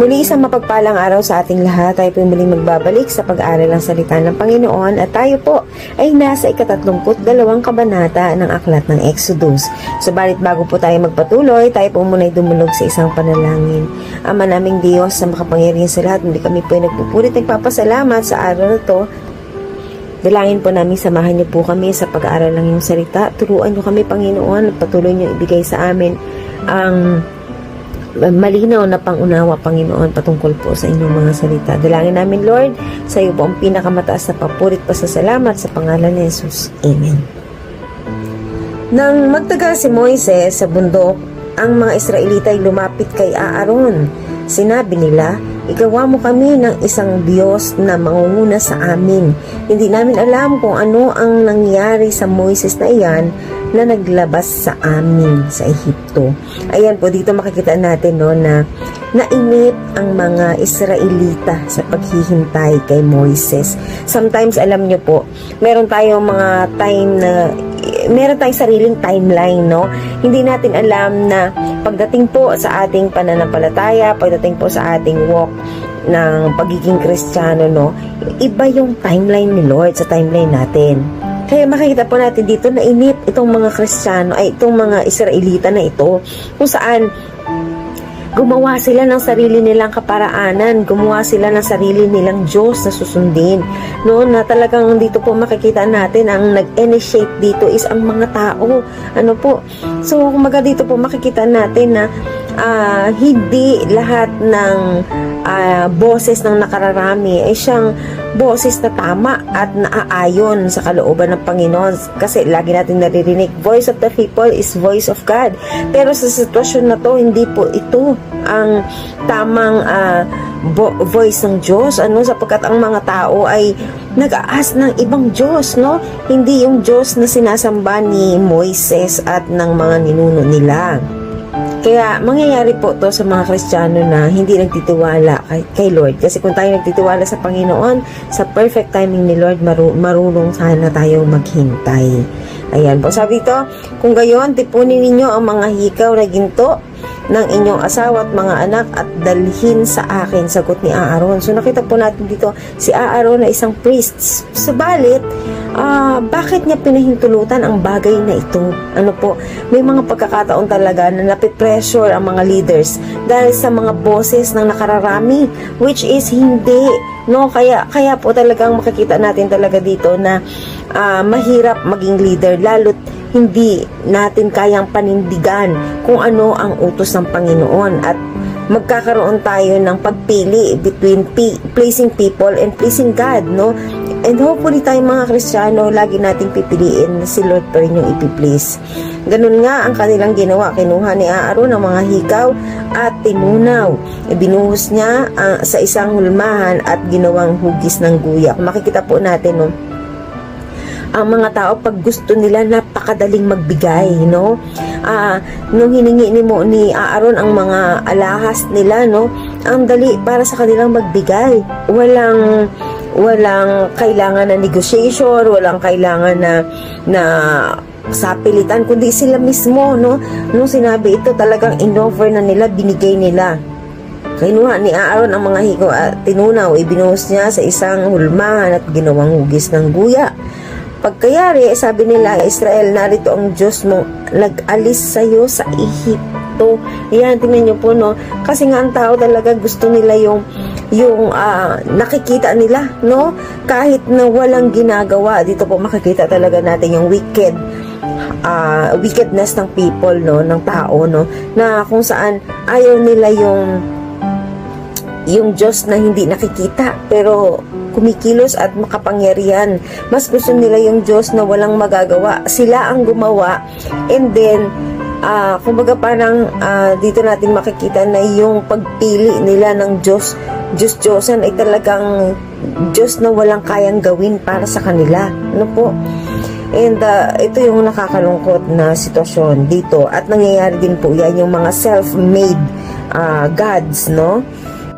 Muli isang mapagpalang araw sa ating lahat. Tayo po muling magbabalik sa pag-aaral ng salita ng Panginoon at tayo po ay nasa ikatatlumput dalawang kabanata ng aklat ng Exodus. Subalit bago po tayo magpatuloy, tayo po muna ay dumulog sa isang panalangin. Ama naming Diyos sa makapangyarihan sa lahat, hindi kami po ay nagpupulit nagpapasalamat sa araw na to Dalangin po namin samahan niyo po kami sa pag-aaral ng iyong salita. Turuan niyo kami, Panginoon, at patuloy niyo ibigay sa amin ang malinaw na pangunawa, Panginoon, patungkol po sa inyong mga salita. Dalangin namin, Lord, sa iyo po ang pinakamataas na papurit pa sa salamat sa pangalan ni Jesus. Amen. Nang magtagal si Moises sa bundok, ang mga Israelita ay lumapit kay Aaron. Sinabi nila, Igawa mo kami ng isang Diyos na mangunguna sa amin. Hindi namin alam kung ano ang nangyari sa Moises na iyan na naglabas sa amin sa Ehipto. Ayan po, dito makikita natin no, na nainip ang mga Israelita sa paghihintay kay Moises. Sometimes, alam nyo po, meron tayong mga time na meron tayong sariling timeline, no? Hindi natin alam na pagdating po sa ating pananampalataya, pagdating po sa ating walk ng pagiging kristyano, no? Iba yung timeline ni Lord sa timeline natin. Kaya makikita po natin dito na inip itong mga kristyano, ay itong mga Israelita na ito, kung saan gumawa sila ng sarili nilang kaparaanan, gumawa sila ng sarili nilang Diyos na susundin. No, na talagang dito po makikita natin ang nag-initiate dito is ang mga tao. Ano po? So, kumaga dito po makikita natin na ah, hindi lahat ng ah, boses ng nakararami ay siyang boses na tama at naaayon sa kalooban ng Panginoon. Kasi lagi natin naririnig voice of the people is voice of God. Pero sa sitwasyon na to hindi po ito ang tamang ah, vo- voice ng Diyos. Ano sapagkat ang mga tao ay nag-aas ng ibang Diyos no? Hindi yung Diyos na sinasamba ni Moises at ng mga ninuno nila kaya mangyayari po to sa mga Kristiyano na hindi nagtitiwala kay, kay Lord. Kasi kung tayo nagtitiwala sa Panginoon, sa perfect timing ni Lord, maru- marunong sana tayo maghintay. Ayan po. Sabi dito, kung gayon, tipunin ninyo ang mga hikaw na ginto ng inyong asawa at mga anak at dalhin sa akin, sagot ni Aaron. So nakita po natin dito si Aaron na isang priest. Subalit, ah, bakit niya pinahintulutan ang bagay na ito? Ano po, may mga pagkakataon talaga na napipressure ang mga leaders dahil sa mga boses ng nakararami which is hindi no kaya kaya po talagang makikita natin talaga dito na ah, mahirap maging leader lalo't hindi natin kayang panindigan kung ano ang utos ng Panginoon at magkakaroon tayo ng pagpili between pe- pleasing people and pleasing God, no? And hopefully tayong mga Kristiyano, lagi nating pipiliin si Lord pa rin yung ipiplease. Ganun nga ang kanilang ginawa. Kinuha ni Aaron ang mga hikaw at tinunaw. Ibinuhos niya ah, sa isang hulmahan at ginawang hugis ng guya. Kung makikita po natin, no? ang mga tao pag gusto nila napakadaling magbigay no ah nung hiningi ni mo ni Aaron ang mga alahas nila no ang dali para sa kanilang magbigay walang walang kailangan na negotiation walang kailangan na na sapilitan kundi sila mismo no nung sinabi ito talagang inoffer na nila binigay nila Kinuha ni Aaron ang mga hikaw at tinunaw, ibinuhos niya sa isang hulmahan at ginawang hugis ng guya. Pagkayari, sabi nila, Israel, narito ang Diyos mo, nag-alis sa iyo sa Ehipto. Yan, tingnan niyo po, no? Kasi nga ang tao talaga gusto nila yung yung ah, nakikita nila, no? Kahit na walang ginagawa, dito po makikita talaga natin yung wicked ah, wickedness ng people, no? Ng tao, no? Na kung saan ayaw nila yung yung Diyos na hindi nakikita pero kumikilos at makapangyarihan. Mas gusto nila yung Diyos na walang magagawa. Sila ang gumawa and then ah kumbaga parang ah, dito natin makikita na yung pagpili nila ng Diyos Diyos Diyosan ay talagang Diyos na walang kayang gawin para sa kanila. Ano po? And ah, ito yung nakakalungkot na sitwasyon dito at nangyayari din po yan yung mga self-made ah, gods, no?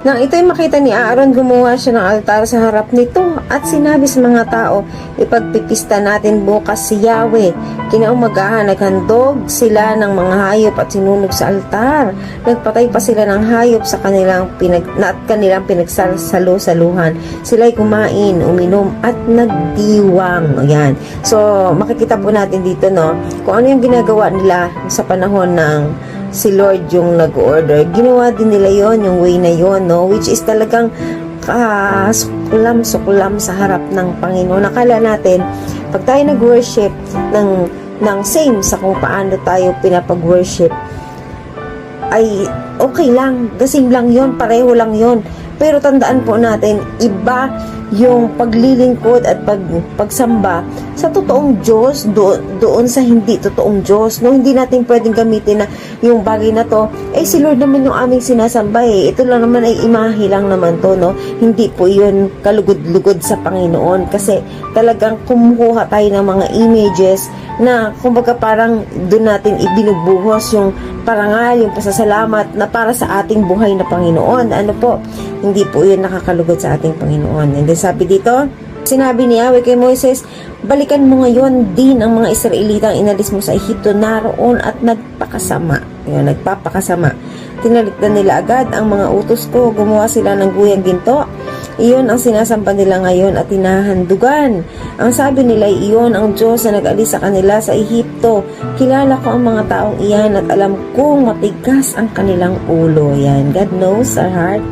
Nang ito'y makita ni Aaron, gumawa siya ng altar sa harap nito at sinabi sa mga tao, ipagpipista natin bukas si Yahweh. Kinaumagahan, naghandog sila ng mga hayop at sinunog sa altar. Nagpatay pa sila ng hayop sa kanilang pinag, na at kanilang pinagsalo-saluhan. Sila'y kumain, uminom at nagdiwang. Ayan. So, makikita po natin dito, no, kung ano yung ginagawa nila sa panahon ng si Lord yung nag-order. Ginawa din nila yon yung way na yon no? Which is talagang kasuklam-suklam sa harap ng Panginoon. Nakala natin, pag tayo nag-worship ng, ng same sa kung paano tayo pinapag-worship, ay okay lang, same lang yon pareho lang yon pero tandaan po natin, iba yung paglilingkod at pag, pagsamba sa totoong Diyos, do, doon sa hindi totoong Diyos. No? Hindi natin pwedeng gamitin na yung bagay na to, eh si Lord naman yung aming sinasamba eh. Ito lang naman ay imahe lang naman to, no? Hindi po yun kalugod-lugod sa Panginoon kasi talagang kumukuha tayo ng mga images na kumbaga parang doon natin ibinubuhos yung parangal, yung pasasalamat na para sa ating buhay na Panginoon. Ano po, hindi po yun nakakalugod sa ating Panginoon. And then sabi dito, sinabi ni Yahweh kay Moises, balikan mo ngayon din ang mga Israelitang inalis mo sa Ehipto naroon at nagpakasama. Yun, nagpapakasama. Tinalikdan nila agad ang mga utos ko, gumawa sila ng guyang ginto. Iyon ang sinasamba nila ngayon at tinahandugan. Ang sabi nila, iyon ang Diyos na nag-alis sa kanila sa Ehipto. Kilala ko ang mga taong iyan at alam kong matigas ang kanilang ulo. Yan. God knows our heart.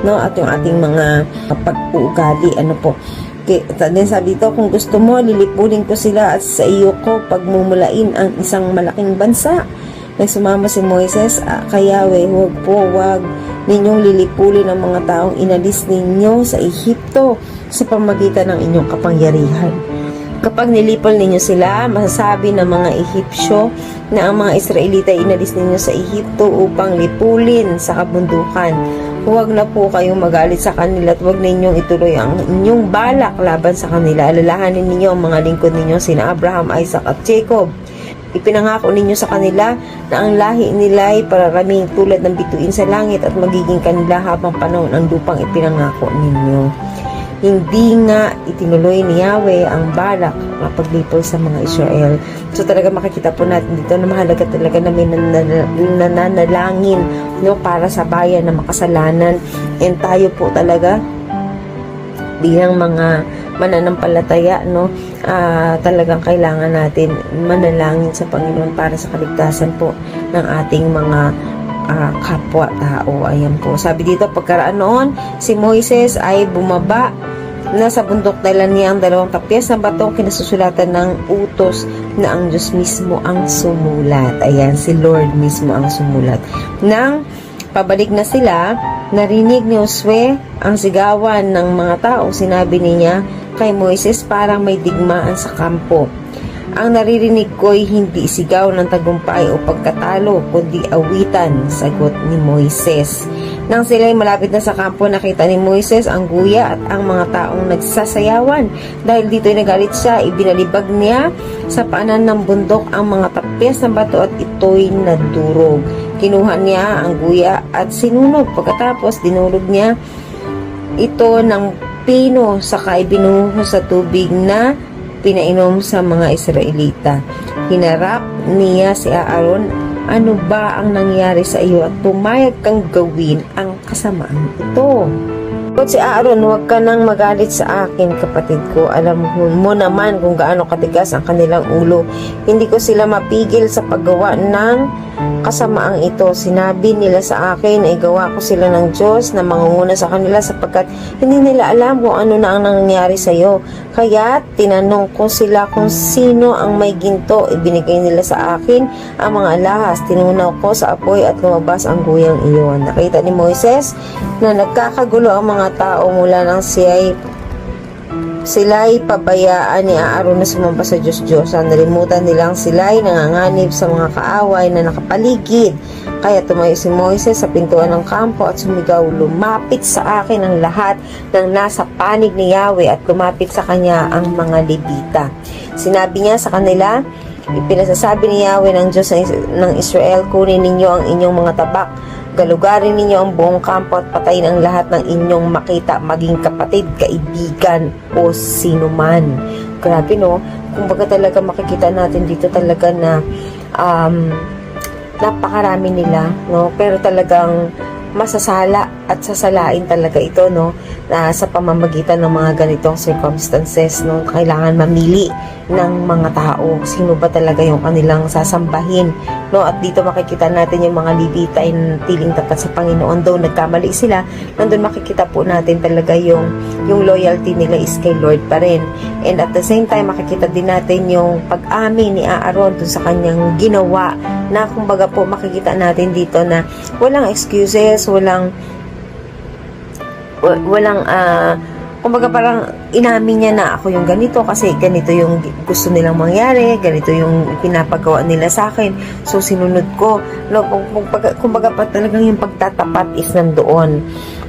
No? At yung ating mga pag-uugali. Ano po. Then sabi dito, kung gusto mo, lilipulin ko sila at sa iyo ko pagmumulain ang isang malaking bansa. Nagsumama si Moises, ah, kay Yahweh, huwag po, huwag ninyong lilipulin ang mga taong inalis ninyo sa Ehipto sa pamagitan ng inyong kapangyarihan. Kapag nilipol ninyo sila, masasabi ng mga Ehipsyo na ang mga Israelita ay inalis ninyo sa Ehipto upang lipulin sa kabundukan. Huwag na po kayong magalit sa kanila at huwag ninyong ituloy ang inyong balak laban sa kanila. Alalahanin ninyo ang mga lingkod ninyo sina Abraham, Isaac at Jacob. Ipinangako ninyo sa kanila na ang lahi nila ay pararaming tulad ng bituin sa langit at magiging kanila habang panahon ang lupang ipinangako ninyo. Hindi nga itinuloy ni Yahweh ang balak na paglipol sa mga Israel. So talaga makikita po natin dito na mahalaga talaga na may nanana- nananalangin no, para sa bayan na makasalanan. And tayo po talaga bilang mga mananampalataya no ah, talagang kailangan natin manalangin sa Panginoon para sa kaligtasan po ng ating mga ah, kapwa-tao. Ayan po. Sabi dito, pagkaraan noon, si Moises ay bumaba na sa bundok dala niya ang dalawang tapyas na batong kinasusulatan ng utos na ang Diyos mismo ang sumulat. Ayan, si Lord mismo ang sumulat. Nang pabalik na sila, narinig ni Josue ang sigawan ng mga tao. Sinabi niya kay Moises parang may digmaan sa kampo. Ang naririnig ko'y hindi sigaw ng tagumpay o pagkatalo, kundi awitan, sagot ni Moises. Nang sila'y malapit na sa kampo, nakita ni Moises ang guya at ang mga taong nagsasayawan. Dahil dito'y nagalit siya, ibinalibag niya sa paanan ng bundok ang mga tapyas ng bato at ito'y nadurog. Kinuha niya ang guya at sinunog. Pagkatapos, dinulog niya ito ng pino saka ibinuhos sa tubig na pinainom sa mga Israelita. Hinarap niya si Aaron, ano ba ang nangyari sa iyo at pumayag kang gawin ang kasamaan ito. Kung si Aaron, huwag ka nang magalit sa akin, kapatid ko. Alam mo, mo naman kung gaano katigas ang kanilang ulo. Hindi ko sila mapigil sa paggawa ng kasamaang ito. Sinabi nila sa akin ay gawa ko sila ng Diyos na mangunguna sa kanila sapagkat hindi nila alam kung ano na ang nangyari sa iyo. Kaya tinanong ko sila kung sino ang may ginto. Ibinigay nila sa akin ang mga alahas. Tinunaw ko sa apoy at lumabas ang guyang iyon. Nakita ni Moises na nagkakagulo ang mga tao mula nang siya'y sila'y pabayaan ni Aaron na sumamba sa Diyos-Diyos. Nalimutan nilang sila'y nanganganib sa mga kaaway na nakapaligid. Kaya tumayo si Moises sa pintuan ng kampo at sumigaw, lumapit sa akin ang lahat ng nasa panig ni Yahweh at lumapit sa kanya ang mga Levita. Sinabi niya sa kanila, Ipinasasabi ni Yahweh ng Diyos ng Israel, kunin ninyo ang inyong mga tabak Galugarin ninyo ang buong kampo at patayin ang lahat ng inyong makita, maging kapatid, kaibigan o sino man. Grabe no? Kumbaga talaga makikita natin dito talaga na um, napakarami nila, no? Pero talagang masasala at sasalain talaga ito, no? Na sa pamamagitan ng mga ganitong circumstances, no? Kailangan mamili ng mga tao. Sino ba talaga yung kanilang sasambahin, no? At dito makikita natin yung mga libitay na tiling tapat sa Panginoon. Though nagkamali sila, nandun makikita po natin talaga yung, yung loyalty nila is kay Lord pa rin. And at the same time, makikita din natin yung pag-amin ni Aaron dun sa kanyang ginawa na kumbaga po makikita natin dito na walang excuses, walang wa- walang ah kumbaga parang inamin niya na ako yung ganito kasi ganito yung gusto nilang mangyari, ganito yung pinapagawa nila sa akin. So sinunod ko. No, kumbaga, kumbaga pa talagang yung pagtatapat is nandoon.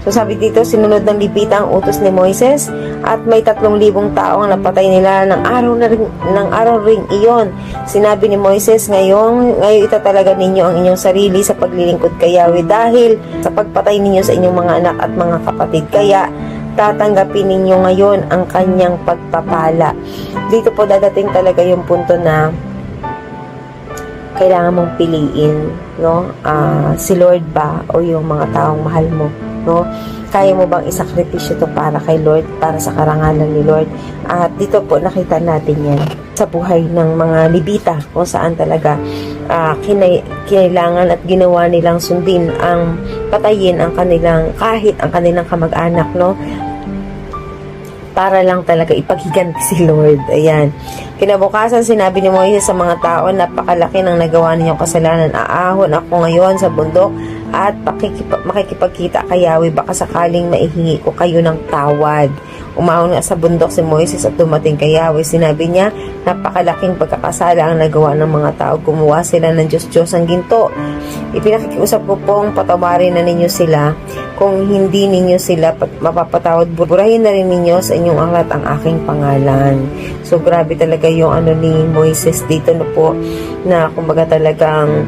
So sabi dito, sinunod ng lipita ang utos ni Moises at may tatlong libong tao ang napatay nila ng araw na ring, ng araw ring iyon. Sinabi ni Moises, ngayon, ngayon itatalaga ninyo ang inyong sarili sa paglilingkod kay Yahweh dahil sa pagpatay ninyo sa inyong mga anak at mga kapatid. Kaya tatanggapin ninyo ngayon ang kanyang pagpapala. Dito po dadating talaga yung punto na kailangan mong piliin, no? Ah, si Lord ba o yung mga taong mahal mo, no? Kaya mo bang isakripisyo to para kay Lord, para sa karangalan ni Lord? At dito po nakita natin yan sa buhay ng mga libita kung saan talaga ah, kinai- kinailangan at ginawa nilang sundin ang patayin ang kanilang kahit ang kanilang kamag-anak, no? para lang talaga ipaghiganti si Lord. Ayan. Kinabukasan, sinabi ni Moises sa mga tao, napakalaki ng nagawa ninyong kasalanan. Aahon ako ngayon sa bundok at pakikipa- makikipagkita kay Yahweh. Baka sakaling maihingi ko kayo ng tawad. Umahon nga sa bundok si Moises at dumating kay Yahweh. Sinabi niya, napakalaking pagkakasala ang nagawa ng mga tao. Gumawa sila ng Diyos-Diyos ang ginto. Ipinakikiusap ko pong patawarin na ninyo sila kung hindi ninyo sila pat- mapapatawad, burahin na rin ninyo sa inyong aklat ang aking pangalan. So, grabe talaga yung ano ni Moises dito na po, na kumbaga talagang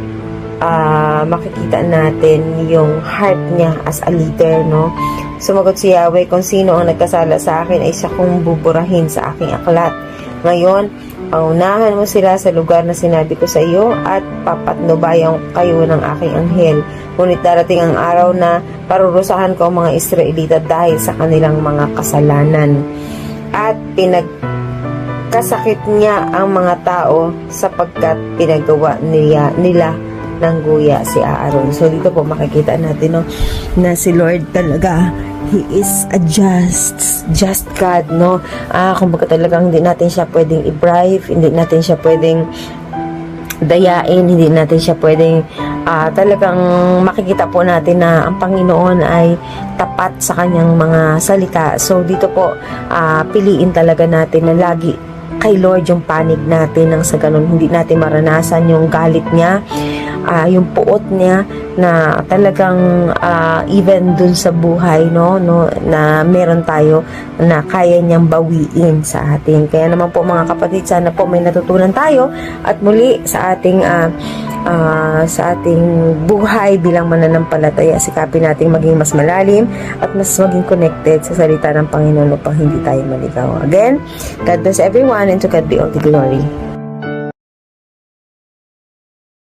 ah, makikita natin yung heart niya as a leader, no? Sumagot si Yahweh, kung sino ang nagkasala sa akin ay siya kong buburahin sa aking aklat. Ngayon, paunahan mo sila sa lugar na sinabi ko sa iyo at papatnubayan kayo ng aking anghel. Ngunit darating ang araw na parurusahan ko ang mga Israelita dahil sa kanilang mga kasalanan. At pinagkasakit niya ang mga tao sapagkat pinagawa niya, nila ng guya si Aaron. So dito po makikita natin no, na si Lord talaga He is a just, just God, no? Ah, kumbaga talagang hindi natin siya pwedeng i-bribe, hindi natin siya pwedeng dayain, hindi natin siya pwedeng ah, talagang makikita po natin na ang Panginoon ay tapat sa kanyang mga salita. So dito po, ah, piliin talaga natin na lagi kay Lord yung panig natin nang sa ganun hindi natin maranasan yung galit niya ah, yung puot niya na talagang ah, even dun sa buhay no no na meron tayo na kaya niyang bawiin sa atin. Kaya naman po mga kapatid sana po may natutunan tayo at muli sa ating ah, ah, sa ating buhay bilang mananampalataya sikapin nating maging mas malalim at mas maging connected sa salita ng Panginoon upang hindi tayo maligaw. Again God bless everyone and to God be all the glory